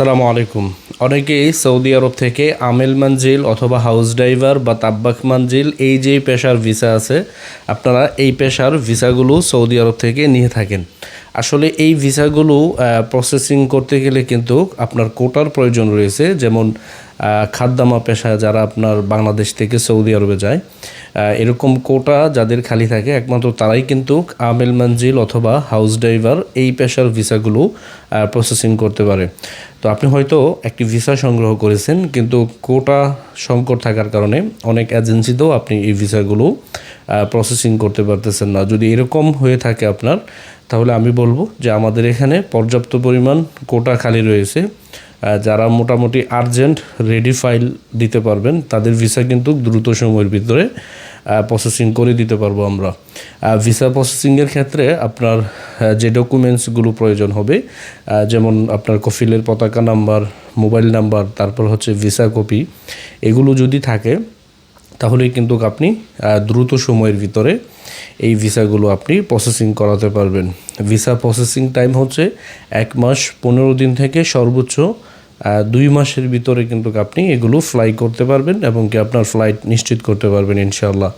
আসসালামু আলাইকুম। অনেকেই সৌদি আরব থেকে আমেল মানজিল অথবা হাউস ড্রাইভার বা তাব্বাক মানজিল এই যে পেশার ভিসা আছে, আপনারা এই পেশার ভিসাগুলো সৌদি আরব থেকে নিয়ে থাকেন। আসলে এই ভিসাগুলো প্রসেসিং করতে গেলে কিন্তু আপনার কোটার প্রয়োজন রয়েছে, যেমন খাদ্দামা পেশা যারা আপনার বাংলাদেশ থেকে সৌদি আরবে যায় এরকম কোটা যাদের খালি থাকে, একমাত্র তারাই কিন্তু আমেল মঞ্জিল অথবা হাউস ড্রাইভার এই পেশার ভিসাগুলো প্রসেসিং করতে পারে। তো আপনি হয়তো একটি ভিসা সংগ্রহ করেছেন, কিন্তু কোটা সংকট থাকার কারণে অনেক এজেন্সিতেও আপনি এই ভিসাগুলো প্রসেসিং করতে পারতেছেন না। যদি এরকম হয়ে থাকে আপনার, তাহলে আমি বলব যে আমাদের এখানে পর্যাপ্ত পরিমাণ কোটা খালি রয়েছে। যারা মোটামুটি আর্জেন্ট রেডি ফাইল দিতে পারবেন, তাদের ভিসা কিন্তু দ্রুত সময়ের ভিতরে প্রসেসিং করে দিতে পারব আমরা। ভিসা প্রসেসিংয়ের ক্ষেত্রে আপনার যে ডকুমেন্টসগুলো প্রয়োজন হবে যেমন আপনার কফিলের পতাকা নাম্বার মোবাইল নাম্বার তারপর হচ্ছে ভিসা কপি এগুলো যদি থাকে তাহলেই কিন্তু আপনি দ্রুত সময়ের ভিতরে এই ভিসাগুলো আপনি প্রসেসিং করাতে পারবেন। ভিসা প্রসেসিং টাইম হচ্ছে এক মাস পনেরো দিন থেকে সর্বোচ্চ দুই মাসের ভিতরে কিন্তু আপনি এগুলো ফ্লাই করতে পারবেন এবং কি আপনার ফ্লাইট নিশ্চিত করতে পারবেন ইনশাল্লাহ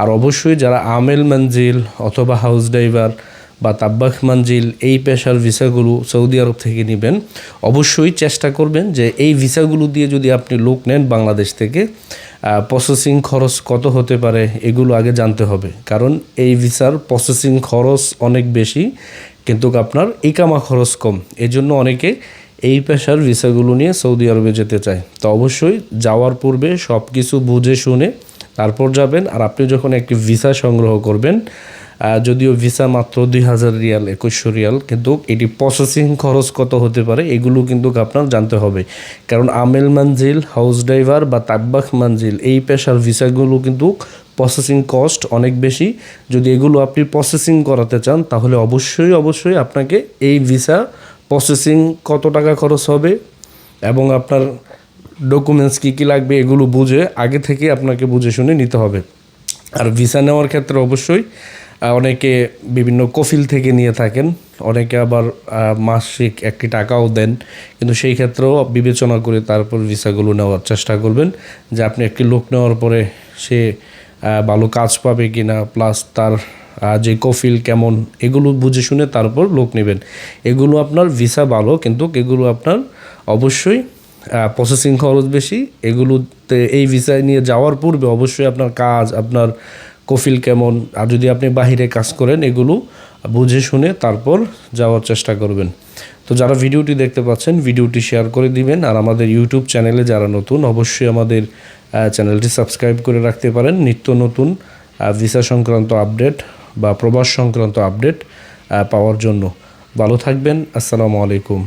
আর অবশ্যই যারা আমেল মঞ্জিল অথবা হাউস ড্রাইভার বা তাব্বাক মঞ্জিল এই পেশার ভিসাগুলো সৌদি আরব থেকে নেবেন, অবশ্যই চেষ্টা করবেন যে এই ভিসাগুলো দিয়ে যদি আপনি লোক নেন বাংলাদেশ থেকে প্রসেসিং খরচ কত হতে পারে এগুলো আগে জানতে হবে। কারণ এই ভিসার প্রসেসিং খরচ অনেক বেশি, কিন্তু আপনার ইকামা খরচ কম। এজন্য অনেকে এই পেশার ভিসাগুলো নিয়ে সৌদি আরবে যেতে চায়। তো অবশ্যই যাওয়ার পূর্বে সব কিছু বুঝে শুনে তারপর যাবেন। আর আপনি যখন একটি ভিসা সংগ্রহ করবেন যদিও ভিসা মাত্র দুই হাজার রিয়াল, একুশশো রিয়াল, কিন্তু এটি প্রসেসিং খরচ কত হতে পারে এগুলো কিন্তু আপনার জানতে হবে। কারণ আমেল মানজিল, হাউস ড্রাইভার বা তাব্বাক মানজিল এই পেশার ভিসাগুলো কিন্তু প্রসেসিং কস্ট অনেক বেশি। যদি এগুলো আপনি প্রসেসিং করাতে চান, তাহলে অবশ্যই অবশ্যই আপনাকে এই ভিসা প্রসেসিং কত টাকা খরচ হবে এবং আপনার ডকুমেন্টস কী কী লাগবে এগুলো বুঝে আগে থেকে আপনাকে বুঝে শুনে নিতে হবে। আর ভিসা নেওয়ার ক্ষেত্রে অবশ্যই অনেকে বিভিন্ন কফিল থেকে নিয়ে থাকেন, অনেকে আবার মাসিক একটি টাকাও দেন। কিন্তু সেই ক্ষেত্রেও বিবেচনা করে তারপর ভিসাগুলো নেওয়ার চেষ্টা করবেন যে আপনি একটি লোক নেওয়ার পরে সে ভালো কাজ পাবে কি না প্লাস তার যে কফিল কেমন, এগুলো বুঝে শুনে তারপর লোক নেবেন। এগুলো আপনার ভিসা ভালো, কিন্তু এগুলো আপনার অবশ্যই প্রসেসিং খরচ বেশি। এগুলোতে এই ভিসায় নিয়ে যাওয়ার পূর্বে অবশ্যই আপনার কাজ, আপনার কফিল কেমন, আর যদি আপনি বাহিরে কাজ করেন, এগুলো বুঝে শুনে তারপর যাওয়ার চেষ্টা করবেন। তো যারা ভিডিওটি দেখতে পাচ্ছেন, ভিডিওটি শেয়ার করে দিবেন, আর আমাদের ইউটিউব চ্যানেলে যারা নতুন, অবশ্যই আমাদের চ্যানেলটি সাবস্ক্রাইব করে রাখতে পারেন। নিত্য নতুন ভিসা সংক্রান্ত আপডেট বা প্রবাস সংক্রান্ত আপডেট পাওয়ার জন্য। ভালো থাকবেন। আসসালামু আলাইকুম।